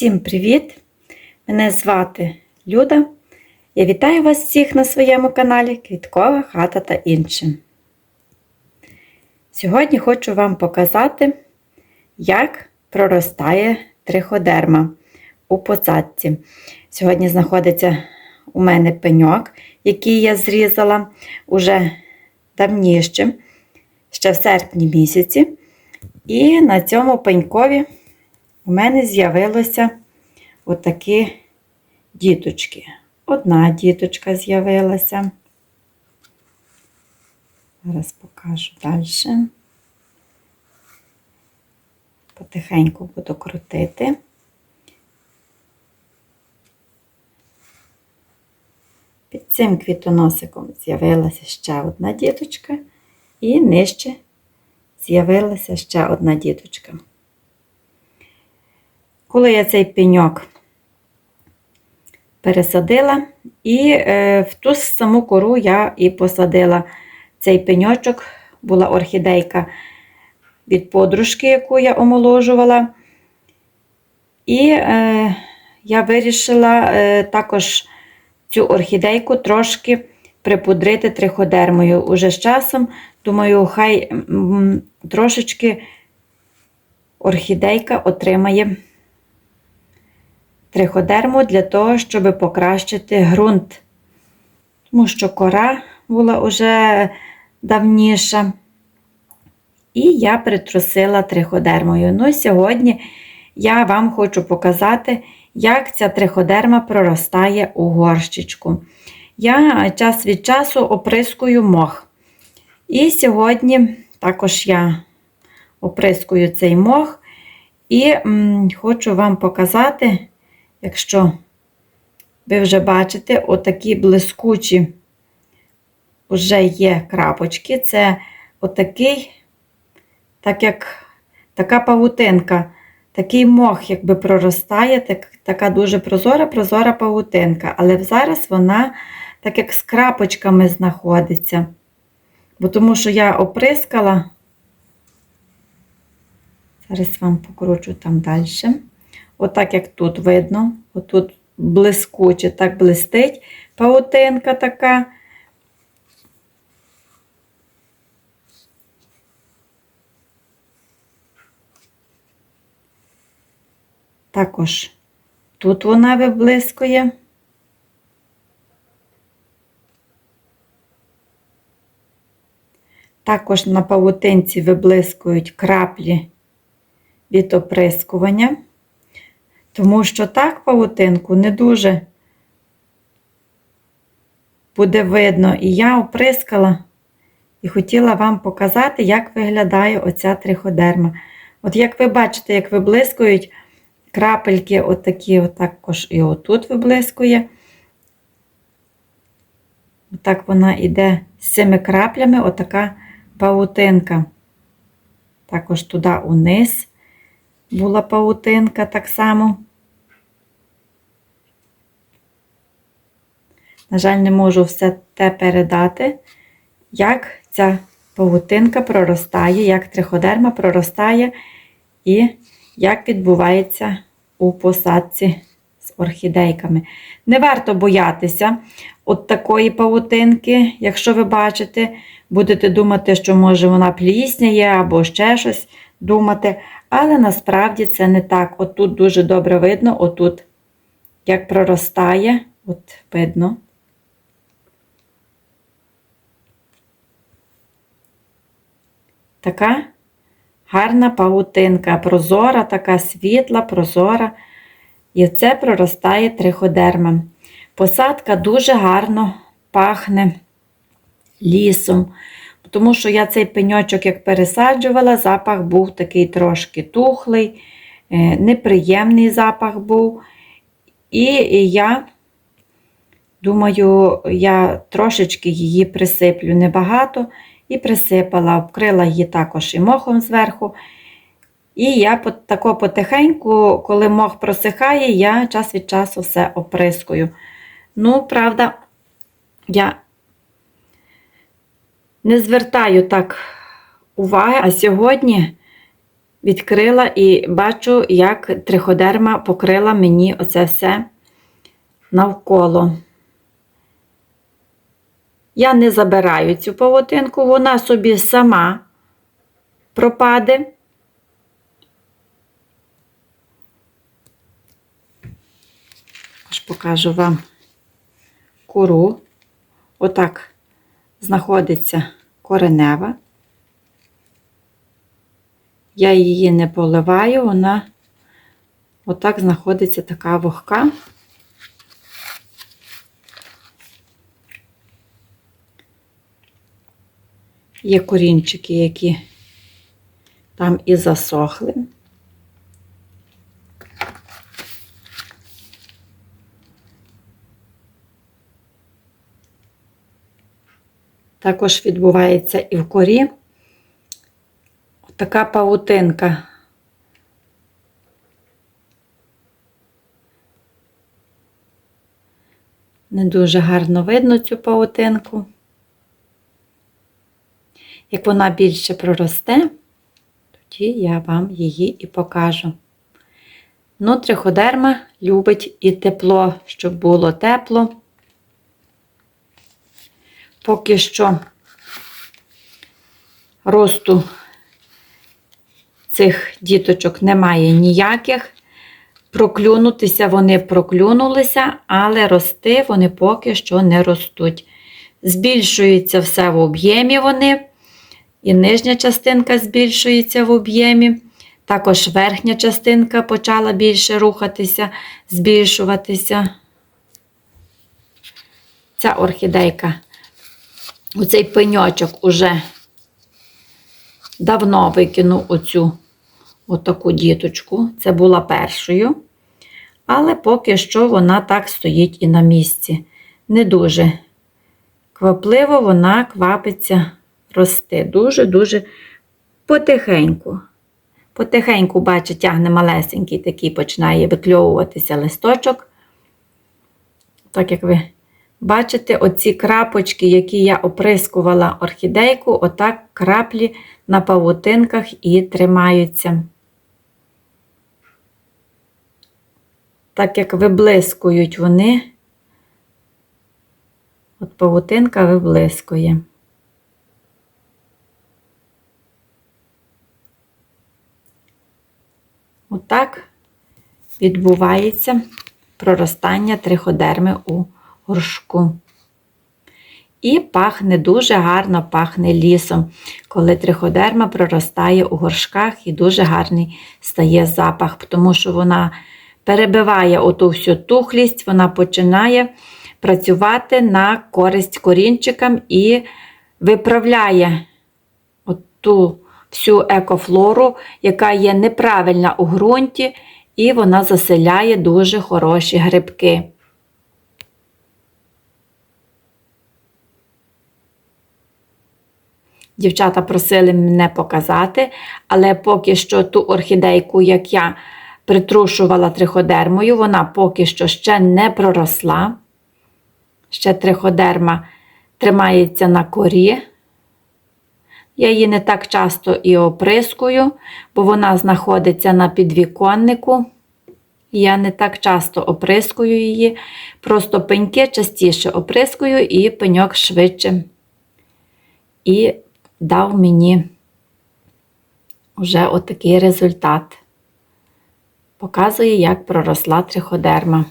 Всім привіт! Мене звати Люда. Я вітаю вас всіх на своєму каналі Квіткова хата та інше. Сьогодні хочу вам показати, як проростає триходерма у посадці. Сьогодні знаходиться у мене пеньок, який я зрізала уже давніше, ще в серпні місяці. І на цьому пенькові у мене з'явилося отакі діточки. Одна діточка з'явилася. Зараз покажу далі. Потихеньку буду крутити. Під цим квітоносиком з'явилася ще одна діточка, і нижче з'явилася ще одна діточка. Коли я цей пеньок пересадила, і е, в ту саму кору я і посадила цей пеньочок, була орхідейка від подружки, яку я омоложувала. І е, я вирішила е, також цю орхідейку трошки припудрити триходермою. Уже з часом, думаю, хай м, трошечки орхідейка отримає триходерму для того, щоб покращити ґрунт. Тому що кора була вже давніша. І я притрусила триходермою. Ну, сьогодні я вам хочу показати, як ця триходерма проростає у горщичку. Я час від часу оприскую мох. І сьогодні також я оприскую цей мох і м, хочу вам показати, якщо ви вже бачите, отакі блискучі вже є крапочки. Це отакий, так як така павутинка, такий мох, якби проростає, так, така дуже прозора, прозора павутинка. Але зараз вона, так як з крапочками знаходиться. Бо тому що я оприскала, зараз вам покручу там далі. Отак, як тут видно, отут блискуче, так блистить паутинка така. Також тут вона виблискує. Також на павутинці виблискують краплі від оприскування. Тому що так павутинку не дуже буде видно. І я оприскала і хотіла вам показати, як виглядає оця триходерма. От як ви бачите, як виблискують крапельки, отакі, от також і отут виблискує. Отак вона йде з цими краплями, отака павутинка. Також туди униз була паутинка так само. На жаль, не можу все те передати, як ця павутинка проростає, як триходерма проростає і як відбувається у посадці з орхідейками. Не варто боятися от такої павутинки, якщо ви бачите, будете думати, що може вона плісняє або ще щось думати. Але насправді це не так. Отут дуже добре видно, отут, як проростає, от видно. Така гарна павутинка, прозора, така світла, прозора. І це проростає триходерма. Посадка дуже гарно пахне лісом. Тому що я цей пеньочок, як пересаджувала, запах був такий трошки тухлий, е, неприємний запах був. І я думаю, я трошечки її присиплю небагато і присипала, обкрила її також і мохом зверху. І я тако потихеньку, коли мох просихає, я час від часу все оприскую. Ну, правда, я не звертаю так уваги, а сьогодні відкрила і бачу, як триходерма покрила мені оце все навколо. Я не забираю цю павутинку, вона собі сама пропаде. Аж покажу вам кору. Отак знаходиться коренева. Я її не поливаю, вона отак знаходиться така вогка. Є корінчики, які там і засохли. Також відбувається і в корі така павутинка. Не дуже гарно видно цю павутинку. Як вона більше проросте, тоді я вам її і покажу. Ну, триходерма любить і тепло, щоб було тепло. Поки що росту цих діточок немає ніяких. Проклюнутися вони проклюнулися, але рости вони поки що не ростуть. Збільшується все в об'ємі вони, і нижня частинка збільшується в об'ємі. Також верхня частинка почала більше рухатися, збільшуватися. Ця орхідейка, оцей пеньочок уже давно викинув оцю отаку діточку. Це була першою. Але поки що вона так стоїть і на місці. Не дуже квапливо вона квапиться рости. Дуже-дуже потихеньку. Потихеньку, бачить, тягне малесенький такий, починає викльовуватися листочок. Так як ви бачите, оці крапочки, які я оприскувала орхідейку, отак краплі на павутинках і тримаються. Так як виблискують вони, от павутинка виблискує. Отак відбувається проростання триходерми у горшку. І пахне дуже гарно пахне лісом, коли триходерма проростає у горшках і дуже гарний стає запах, тому що вона перебиває оту всю тухлість, вона починає працювати на користь корінчикам і виправляє ту всю екофлору, яка є неправильна у ґрунті, і вона заселяє дуже хороші грибки. Дівчата просили мене показати, але поки що ту орхідейку, як я притрушувала триходермою, вона поки що ще не проросла. Ще триходерма тримається на корі. Я її не так часто і оприскую, бо вона знаходиться на підвіконнику. Я не так часто оприскую її, просто пеньки частіше оприскую і пеньок швидше. І дав мені вже отакий результат. Показує, як проросла триходерма.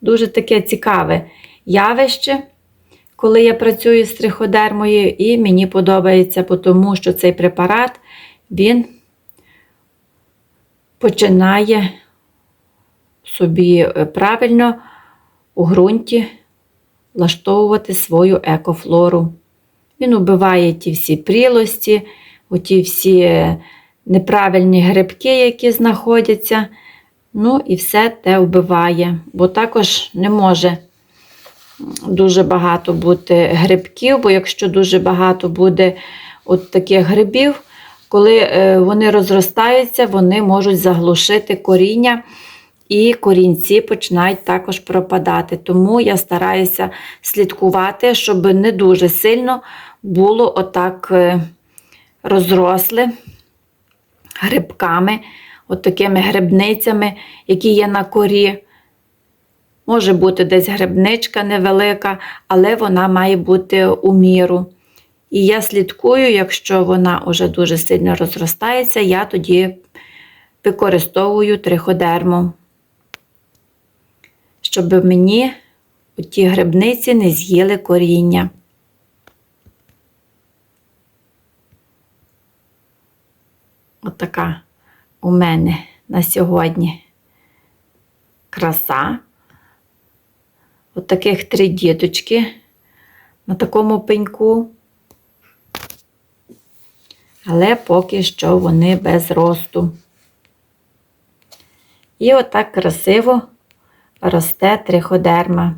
Дуже таке цікаве явище, коли я працюю з триходермою, і мені подобається, тому що цей препарат він починає собі е, правильно у ґрунті влаштовувати свою екофлору. Він убиває ті всі прілості, оті всі неправильні грибки, які знаходяться. Ну і все те вбиває, бо також не може дуже багато бути грибків, бо якщо дуже багато буде от таких грибів, коли е, вони розростаються, вони можуть заглушити коріння і корінці починають також пропадати. Тому я стараюся слідкувати, щоб не дуже сильно було отак е, розросли грибками, от такими грибницями, які є на корі. Може бути десь грибничка невелика, але вона має бути у міру. І я слідкую, якщо вона вже дуже сильно розростається, я тоді використовую триходерму, щоб мені ті грибниці не з'їли коріння. Отака у мене на сьогодні краса. От таких три діточки на такому пеньку. Але поки що вони без росту. І отак красиво росте триходерма.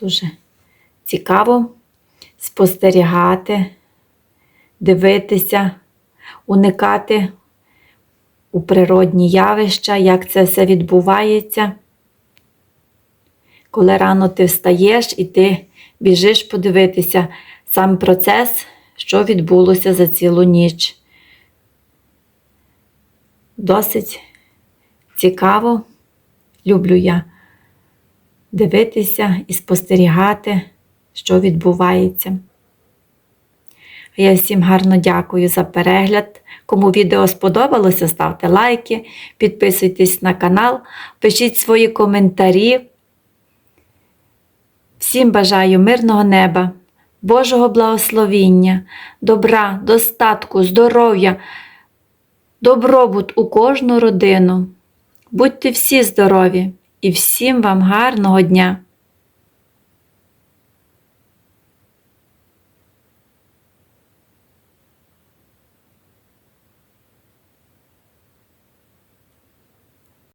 Дуже цікаво спостерігати, дивитися, уникати у природні явища, як це все відбувається. Коли рано ти встаєш і ти біжиш подивитися сам процес, що відбулося за цілу ніч. Досить цікаво, люблю я дивитися і спостерігати, що відбувається. Я всім гарно дякую за перегляд. Кому відео сподобалося, ставте лайки, підписуйтесь на канал, пишіть свої коментарі. Всім бажаю мирного неба, Божого благословіння, добра, достатку, здоров'я, добробут у кожну родину. Будьте всі здорові і всім вам гарного дня!